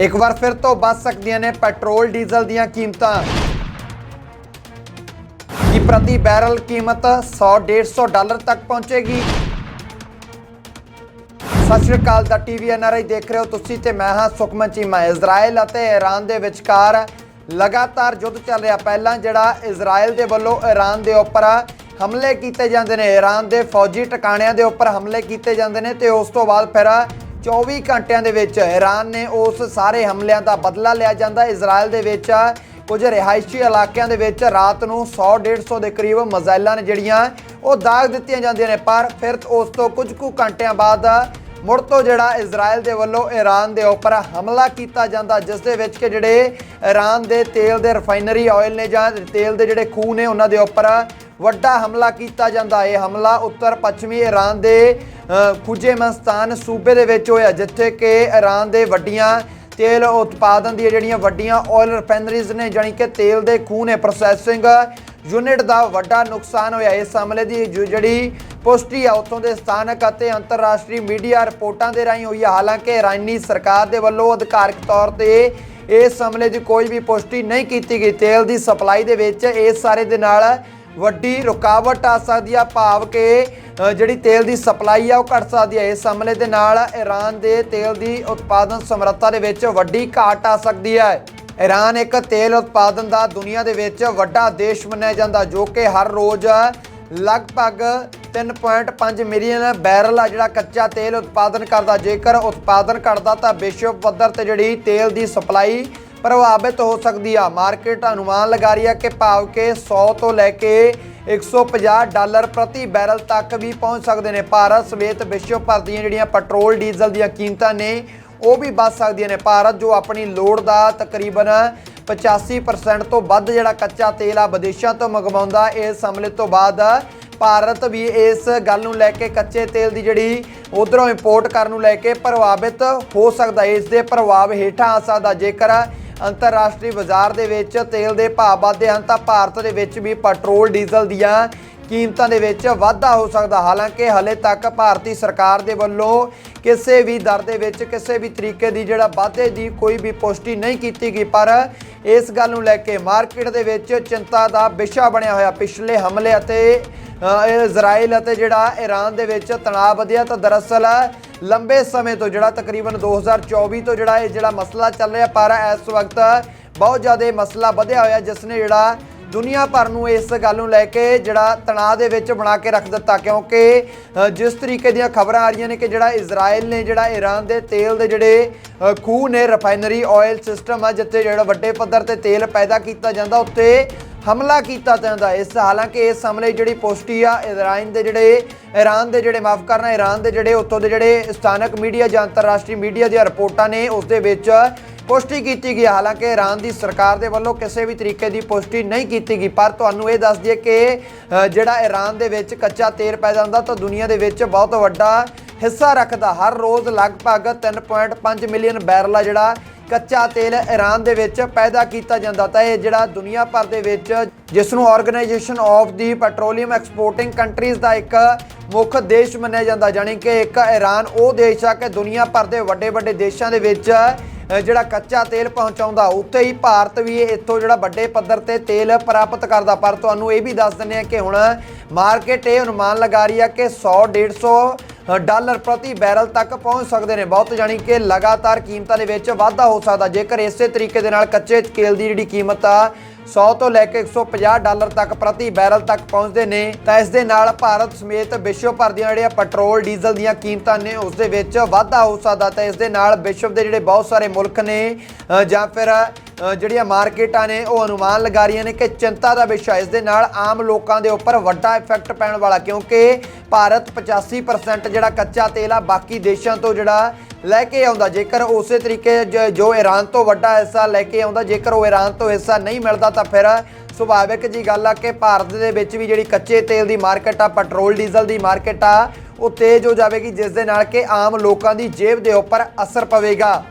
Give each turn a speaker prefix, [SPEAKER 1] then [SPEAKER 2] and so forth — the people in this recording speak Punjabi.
[SPEAKER 1] ਇੱਕ ਵਾਰ ਫਿਰ ਤੋਂ ਵੱਧ ਸਕਦੀਆਂ ਨੇ ਪੈਟਰੋਲ, ਡੀਜ਼ਲ ਦੀਆਂ ਕੀਮਤਾਂ। ਕੀ ਪ੍ਰਤੀ ਬੈਰਲ ਕੀਮਤ 100 150 ਡਾਲਰ ਤੱਕ ਪਹੁੰਚੇਗੀ? ਸਤਿ ਸ਼੍ਰੀ ਅਕਾਲ ਦਾ ਟੀਵੀ ਐਨਆਰਆਈ ਦੇਖ ਰਹੇ ਹੋ ਤੁਸੀਂ ਤੇ ਮੈਂ ਹਾਂ ਸੁਖਮਨ ਚੀਮਾ। ਇਜ਼ਰਾਈਲ ਅਤੇ ਈਰਾਨ ਦੇ ਵਿਚਕਾਰ ਲਗਾਤਾਰ ਯੁੱਧ ਚੱਲ ਰਿਹਾ। ਪਹਿਲਾਂ ਜਿਹੜਾ ਇਜ਼ਰਾਈਲ ਦੇ ਵੱਲੋਂ ਈਰਾਨ ਦੇ ਉੱਪਰ ਹਮਲੇ ਕੀਤੇ ਜਾਂਦੇ ਨੇ ਈਰਾਨ ਦੇ ਫੌਜੀ ਟਿਕਾਣਿਆਂ ਦੇ ਉੱਪਰ ਹਮਲੇ ਕੀਤੇ ਜਾਂਦੇ ਨੇ ਤੇ ਉਸ ਤੋਂ ਬਾਅਦ ਫਿਰ 24 ਘੰਟਿਆਂ ਦੇ ਵਿੱਚ ਈਰਾਨ ਨੇ ਉਸ ਸਾਰੇ ਹਮਲਿਆਂ ਦਾ ਬਦਲਾ ਲਿਆ ਜਾਂਦਾ। ਇਜ਼ਰਾਈਲ ਦੇ ਵਿੱਚ ਕੁਝ ਰਿਹਾਇਸ਼ੀ ਇਲਾਕਿਆਂ ਦੇ ਵਿੱਚ ਰਾਤ ਨੂੰ 100 150 ਦੇ ਕਰੀਬ ਮਜ਼ਾਈਲਾਂ ਨੇ ਜਿਹੜੀਆਂ ਉਹ ਦਾਗ ਦਿੱਤੀਆਂ ਜਾਂਦੀਆਂ ਨੇ। ਪਰ ਫਿਰ ਉਸ ਤੋਂ ਕੁਝ ਕੁ ਘੰਟਿਆਂ ਬਾਅਦ ਮੁੜ ਤੋਂ ਜਿਹੜਾ ਇਜ਼ਰਾਈਲ ਦੇ ਵੱਲੋਂ ਈਰਾਨ ਦੇ ਉੱਪਰ ਹਮਲਾ ਕੀਤਾ ਜਾਂਦਾ, ਜਿਸ ਦੇ ਵਿੱਚ ਕਿ ਜਿਹੜੇ ਈਰਾਨ ਦੇ ਤੇਲ ਦੇ ਰਿਫਾਈਨਰੀ ਆਇਲ ਨੇ ਜਾਂ ਤੇਲ ਦੇ ਜਿਹੜੇ ਖੂਹ ਨੇ, ਉਹਨਾਂ ਦੇ ਉੱਪਰ ਵੱਡਾ ਹਮਲਾ ਕੀਤਾ ਜਾਂਦਾ। ਇਹ ਹਮਲਾ ਉੱਤਰ ਪੱਛਮੀ ਈਰਾਨ ਦੇ ਅ, ਖੁਜੇਮਸਤਾਨ ਸੂਬੇ ਦੇ ਵਿੱਚ ਹੋਇਆ ਜਿੱਥੇ ਕਿ ਈਰਾਨ ਦੇ ਵੱਡੀਆਂ ਤੇਲ ਉਤਪਾਦਨ ਦੀਆਂ ਜਿਹੜੀਆਂ ਵੱਡੀਆਂ ਆਇਲ ਰਿਫਾਈਨਰੀਜ਼ ਨੇ ਜਾਣੀ ਕਿ ਤੇਲ ਦੇ ਖੂਹ ਨੇ ਪ੍ਰੋਸੈਸਿੰਗ ਯੂਨਿਟ ਦਾ ਵੱਡਾ ਨੁਕਸਾਨ ਹੋਇਆ। ਇਸ ਹਮਲੇ ਦੀ ਜੋ ਜਿਹੜੀ ਪੁਸ਼ਟੀ ਆ ਉੱਥੋਂ ਦੇ ਸਥਾਨਕ ਅਤੇ ਅੰਤਰਰਾਸ਼ਟਰੀ ਮੀਡੀਆ ਰਿਪੋਰਟਾਂ ਦੇ ਰਾਹੀਂ ਹੋਈ ਹੈ ਹਾਲਾਂਕਿ ਇਰਾਨੀ ਸਰਕਾਰ ਦੇ ਵੱਲੋਂ ਅਧਿਕਾਰਕ ਤੌਰ ਤੇ ਇਸ ਹਮਲੇ ਦੀ ਕੋਈ ਵੀ ਪੁਸ਼ਟੀ ਨਹੀਂ ਕੀਤੀ ਗਈ। ਤੇਲ ਦੀ ਸਪਲਾਈ ਦੇ ਵਿੱਚ ਇਸ ਸਾਰੇ ਦੇ ਨਾਲ ਵੱਡੀ ਰੁਕਾਵਟ ਆ ਸਕਦੀ ਆ, ਭਾਵ ਕਿ ਜਿਹੜੀ ਤੇਲ ਦੀ ਸਪਲਾਈ ਆ, ਉਹ ਘਟ ਸਕਦੀ ਹੈ ਇਸ ਹਮਲੇ ਦੇ ਨਾਲ ਈਰਾਨ ਦੇ ਤੇਲ ਦੀ ਉਤਪਾਦਨ ਸਮਰੱਥਾ ਦੇ ਵਿੱਚ ਵੱਡੀ ਘਾਟ ਆ ਸਕਦੀ ਹੈ ਈਰਾਨ ਇੱਕ ਤੇਲ ਉਤਪਾਦਨ ਦਾ ਦੁਨੀਆ ਦੇ ਵਿੱਚ ਵੱਡਾ ਦੇਸ਼ ਮੰਨਿਆ ਜਾਂਦਾ, ਜੋ ਕਿ ਹਰ ਰੋਜ਼ ਲਗਭਗ 3.5 ਮਿਲੀਅਨ ਬੈਰਲ ਆ, ਜਿਹੜਾ ਕੱਚਾ ਤੇਲ ਉਤਪਾਦਨ ਕਰਦਾ। ਜੇਕਰ ਉਤਪਾਦਨ ਘਟਦਾ ਤਾਂ ਵਿਸ਼ਵ ਪੱਧਰ ਤੇ ਜਿਹੜੀ ਤੇਲ ਦੀ ਸਪਲਾਈ ਪ੍ਰਭਾਵਿਤ ਹੋ ਸਕਦੀ ਆ। ਮਾਰਕੀਟ ਅਨੁਮਾਨ ਲਗਾ ਰਹੀ ਆ ਕਿ ਭਾਵ ਕਿ 100 ਤੋਂ ਲੈ ਕੇ 150 ਡਾਲਰ ਪ੍ਰਤੀ ਬੈਰਲ ਤੱਕ ਵੀ ਪਹੁੰਚ ਸਕਦੇ ਨੇ। ਭਾਰਤ ਸਮੇਤ ਵਿਸ਼ਵ ਭਰ ਦੀਆਂ ਜਿਹੜੀਆਂ ਪੈਟਰੋਲ, ਡੀਜ਼ਲ ਦੀਆਂ ਕੀਮਤਾਂ ਨੇ, ਉਹ ਵੀ ਵੱਧ ਸਕਦੀਆਂ ਨੇ। ਭਾਰਤ ਜੋ ਆਪਣੀ ਲੋੜ ਦਾ ਤਕਰੀਬਨ 85% ਤੋਂ ਵੱਧ ਜਿਹੜਾ ਕੱਚਾ ਤੇਲ ਆ ਵਿਦੇਸ਼ਾਂ ਤੋਂ ਮੰਗਵਾਉਂਦਾ ਇਸ ਹਮਲੇ ਤੋਂ ਬਾਅਦ ਭਾਰਤ ਵੀ ਇਸ ਗੱਲ ਨੂੰ ਲੈ ਕੇ ਕੱਚੇ ਤੇਲ ਦੀ ਜਿਹੜੀ ਉਧਰੋਂ ਇੰਪੋਰਟ ਕਰਨ ਨੂੰ ਲੈ ਕੇ ਪ੍ਰਭਾਵਿਤ ਹੋ ਸਕਦਾ। ਇਸ ਦੇ ਪ੍ਰਭਾਵ ਹੇਠਾਂ ਆ ਸਕਦਾ ਜੇਕਰ ਅੰਤਰਰਾਸ਼ਟਰੀ ਬਾਜ਼ਾਰ ਦੇ ਵਿੱਚ ਤੇਲ ਦੇ ਭਾਅ ਵਧਦੇ ਹਨ, ਤਾਂ ਭਾਰਤ ਦੇ ਵਿੱਚ ਵੀ ਪੈਟਰੋਲ, ਡੀਜ਼ਲ ਦੀਆਂ ਕੀਮਤਾਂ ਦੇ ਵਿੱਚ ਵਾਧਾ ਹੋ ਸਕਦਾ। ਹਾਲਾਂਕਿ ਹਲੇ ਤੱਕ ਭਾਰਤੀ ਸਰਕਾਰ ਦੇ ਵੱਲੋਂ ਕਿਸੇ ਵੀ ਦਰ ਦੇ ਵਿੱਚ ਕਿਸੇ ਵੀ ਤਰੀਕੇ ਦੀ ਜਿਹੜਾ ਵਾਧੇ ਦੀ ਕੋਈ ਵੀ ਪੁਸ਼ਟੀ ਨਹੀਂ ਕੀਤੀ ਗਈ, ਪਰ ਇਸ ਗੱਲ ਨੂੰ ਲੈ ਕੇ ਮਾਰਕੀਟ ਦੇ ਵਿੱਚ ਚਿੰਤਾ ਦਾ ਵਿਸ਼ਾ ਬਣਿਆ ਹੋਇਆ। ਪਿਛਲੇ ਹਮਲੇ ਅਤੇ ਅ, ਇਜ਼ਰਾਈਲ ਅਤੇ ਜਿਹੜਾ ਈਰਾਨ ਦੇ ਵਿੱਚ ਤਣਾਅ ਵਧਿਆ ਤਾਂ ਦਰਅਸਲ ਲੰਬੇ ਸਮੇਂ ਤੋਂ ਜਿਹੜਾ ਤਕਰੀਬਨ 2024 ਤੋਂ ਜਿਹੜਾ ਇਹ ਜਿਹੜਾ ਮਸਲਾ ਚੱਲ ਰਿਹਾ ਪਰ ਇਸ ਵਕਤ ਬਹੁਤ ਜ਼ਿਆਦਾ ਮਸਲਾ ਵਧਿਆ ਹੋਇਆ ਜਿਸ ਨੇ ਜਿਹੜਾ ਦੁਨੀਆ ਭਰ ਨੂੰ ਇਸ ਗੱਲ ਨੂੰ ਲੈ ਕੇ ਜਿਹੜਾ ਤਣਾਅ ਦੇ ਵਿੱਚ ਬਣਾ ਕੇ ਰੱਖ ਦਿੱਤਾ, ਕਿਉਂਕਿ ਜਿਸ ਤਰੀਕੇ ਦੀਆਂ ਖਬਰਾਂ ਆ ਰਹੀਆਂ ਨੇ ਕਿ ਜਿਹੜਾ ਇਜ਼ਰਾਈਲ ਨੇ, ਜਿਹੜਾ ਈਰਾਨ ਦੇ ਤੇਲ ਦੇ ਜਿਹੜੇ ਖੂਹ ਨੇ ਰਿਫਾਈਨਰੀ ਆਇਲ ਸਿਸਟਮ ਆ, ਜਿੱਥੇ ਜਿਹੜਾ ਵੱਡੇ ਪੱਧਰ ਤੇ ਤੇਲ ਪੈਦਾ ਕੀਤਾ ਜਾਂਦਾ ਉੱਤੇ ਹਮਲਾ ਕੀਤਾ ਜਾਂਦਾ ਇਸ, ਹਾਲਾਂਕਿ ਇਸ ਹਮਲੇ ਜਿਹੜੀ ਪੁਸ਼ਟੀ ਆ ਇਜ਼ਰਾਈਲ ਦੇ ਜਿਹੜੇ ਈਰਾਨ ਦੇ ਜਿਹੜੇ, ਮਾਫ ਕਰਨਾ ਈਰਾਨ ਦੇ ਜਿਹੜੇ, ਉੱਥੋਂ ਦੇ ਜਿਹੜੇ ਸਥਾਨਕ ਮੀਡੀਆ ਜਾਂ ਅੰਤਰਰਾਸ਼ਟਰੀ ਮੀਡੀਆ ਦੀਆਂ ਰਿਪੋਰਟਾਂ ਨੇ, ਉਸ ਦੇ ਵਿੱਚ ਪੁਸ਼ਟੀ ਕੀਤੀ ਗਈ ਹਾਲਾਂਕਿ ਈਰਾਨ ਦੀ ਸਰਕਾਰ ਦੇ ਵੱਲੋਂ ਕਿਸੇ ਵੀ ਤਰੀਕੇ ਦੀ ਪੁਸ਼ਟੀ ਨਹੀਂ ਕੀਤੀ ਗਈ, ਪਰ ਤੁਹਾਨੂੰ ਇਹ ਦੱਸ ਦਈਏ ਕਿ ਜਿਹੜਾ ਈਰਾਨ ਦੇ ਵਿੱਚ ਕੱਚਾ ਤੇਲ ਪੈਦਾ ਹੁੰਦਾ ਤਾਂ ਦੁਨੀਆ ਦੇ ਵਿੱਚ ਬਹੁਤ ਵੱਡਾ ਹਿੱਸਾ ਰੱਖਦਾ। ਹਰ ਰੋਜ਼ ਲਗਭਗ 3.5 ਮਿਲੀਅਨ ਬੈਰਲ ਆ ਜਿਹੜਾ ਕੱਚਾ ਤੇਲ ਈਰਾਨ ਦੇ ਵਿੱਚ ਪੈਦਾ ਕੀਤਾ ਜਾਂਦਾ ਤਾਂ ਇਹ ਜਿਹੜਾ ਦੁਨੀਆ ਭਰ ਦੇ ਵਿੱਚ ਜਿਸ ਨੂੰ organisation of the petroleum exporting countries ਦਾ ਇੱਕ ਮੁੱਖ ਦੇਸ਼ ਮੰਨਿਆ ਜਾਂਦਾ, ਜਾਣੀ ਕਿ ਇੱਕ ਈਰਾਨ ਉਹ ਦੇਸ਼ ਆ ਕਿ ਦੁਨੀਆ ਭਰ ਦੇ ਵੱਡੇ ਵੱਡੇ ਦੇਸ਼ਾਂ ਦੇ ਵਿੱਚ ਜਿਹੜਾ ਕੱਚਾ ਤੇਲ ਪਹੁੰਚਾਉਂਦਾ। ਉੱਥੇ ਹੀ ਭਾਰਤ ਵੀ ਇੱਥੋਂ ਜਿਹੜਾ ਵੱਡੇ ਪੱਧਰ ਤੇ ਤੇਲ ਪ੍ਰਾਪਤ ਕਰਦਾ। ਪਰ ਤੁਹਾਨੂੰ ਇਹ ਵੀ ਦੱਸ ਦਿੰਦੇ ਆ ਕਿ ਹੁਣ ਮਾਰਕੀਟ ਇਹ ਅਨੁਮਾਨ ਲਗਾ ਰਹੀ ਆ ਕਿ 100 150 ਡਾਲਰ ਪ੍ਰਤੀ ਬੈਰਲ ਤੱਕ ਪਹੁੰਚ ਸਕਦੇ ਨੇ। ਬਹੁਤ ਜਾਣੀ ਕਿ ਲਗਾਤਾਰ ਕੀਮਤਾਂ ਦੇ ਵਿੱਚ ਵਾਧਾ ਹੋ ਸਕਦਾ। ਜੇਕਰ ਇਸੇ ਤਰੀਕੇ ਦੇ ਨਾਲ ਕੱਚੇ ਤੇਲ ਦੀ ਜਿਹੜੀ ਕੀਮਤ ਆ 100 ਤੋਂ ਲੈ ਕੇ 150 ਡਾਲਰ ਤੱਕ ਪ੍ਰਤੀ ਬੈਰਲ ਤੱਕ ਪਹੁੰਚਦੇ ਨੇ, ਤਾਂ ਇਸ ਦੇ ਨਾਲ ਭਾਰਤ ਸਮੇਤ ਵਿਸ਼ਵ ਭਰ ਦੀਆਂ ਜਿਹੜੀਆਂ ਪੈਟਰੋਲ, ਡੀਜ਼ਲ ਦੀਆਂ ਕੀਮਤਾਂ ਨੇ, ਉਸ ਦੇ ਵਿੱਚ ਵਾਧਾ ਹੋ ਸਕਦਾ। ਤਾਂ ਇਸ ਦੇ ਨਾਲ ਵਿਸ਼ਵ ਦੇ ਜਿਹੜੇ ਬਹੁਤ ਸਾਰੇ ਮੁਲਕ ਨੇ ਜਾਂ ਫਿਰ ਜਿਹੜੀਆਂ ਮਾਰਕੀਟਾਂ ਨੇ, ਉਹ ਅਨੁਮਾਨ ਲਗਾ ਰਹੀਆਂ ਨੇ ਕਿ ਚਿੰਤਾ ਦਾ ਵਿਸ਼ਾ ਇਸ ਦੇ ਨਾਲ ਆਮ ਲੋਕਾਂ ਦੇ ਉੱਪਰ ਵੱਡਾ ਇਫੈਕਟ ਪੈਣ ਵਾਲਾ। ਕਿਉਂਕਿ ਭਾਰਤ 85% ਜਿਹੜਾ ਕੱਚਾ ਤੇਲ ਆ, ਬਾਕੀ ਦੇਸ਼ਾਂ ਤੋਂ ਜਿਹੜਾ ਲੈ ਕੇ ਆਉਂਦਾ। ਜੇਕਰ ਉਸੇ ਤਰੀਕੇ ਜੋ ਈਰਾਨ ਤੋਂ ਵੱਡਾ ਹਿੱਸਾ ਲੈ ਕੇ ਆਉਂਦਾ, ਜੇਕਰ ਉਹ ਈਰਾਨ ਤੋਂ ਹਿੱਸਾ ਨਹੀਂ ਮਿਲਦਾ, ਤਾਂ ਫਿਰ ਸੁਭਾਵਿਕ ਜੀ ਗੱਲ ਆ ਕਿ ਭਾਰਤ ਦੇ ਵਿੱਚ ਵੀ ਜਿਹੜੀ ਕੱਚੇ ਤੇਲ ਦੀ ਮਾਰਕੀਟ ਆ, ਪੈਟਰੋਲ, ਡੀਜ਼ਲ ਦੀ ਮਾਰਕੀਟ ਆ, ਉਹ ਤੇਜ਼ ਹੋ ਜਾਵੇਗੀ, ਜਿਸ ਦੇ ਨਾਲ ਕਿ ਆਮ ਲੋਕਾਂ ਦੀ ਜੇਬ ਦੇ ਉੱਪਰ ਅਸਰ ਪਵੇਗਾ।